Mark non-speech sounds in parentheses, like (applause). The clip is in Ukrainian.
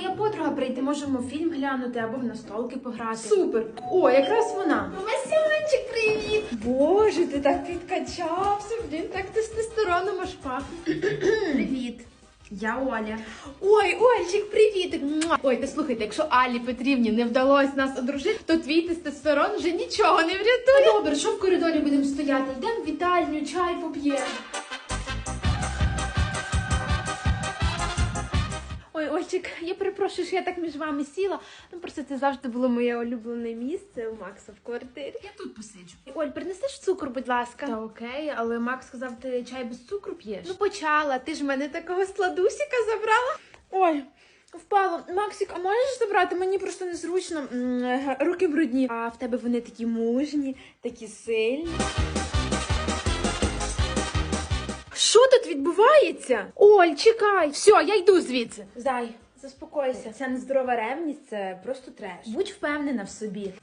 моя подруга прийти, можемо фільм глянути або в настолки пограти. Супер! О, якраз вона. Масянчик, привіт! Боже, ти так підкачався, блін, так тестостероном аж пахне. (clears throat) Привіт. Я Оля. Ой, Ольчик, привіт! Муа. Ой, та слухайте, якщо Алі Петрівні не вдалося нас одружити, то твій тестостерон вже нічого не врятує. Добре, що в коридорі будемо стояти? Йдемо в вітальню, чай поп'ємо. Ой, Ольчик, я перепрошую, що я так між вами сіла. Ну просто це завжди було моє улюблене місце у Макса в квартирі. Я тут посиджу. Оль, принесеш цукор, будь ласка. Та окей, але Макс сказав, ти чай без цукру п'єш. Ну почала, ти ж мене такого сладусіка забрала. Ой. Впало, Максик, а можеш забрати? Мені просто незручно. М, Руки брудні. А в тебе вони такі мужні, такі сильні. Що тут відбувається? Оль, чекай. Все, я йду звідси. Зай, заспокойся. Це не здорова ревність, це просто треш. Будь впевнена в собі.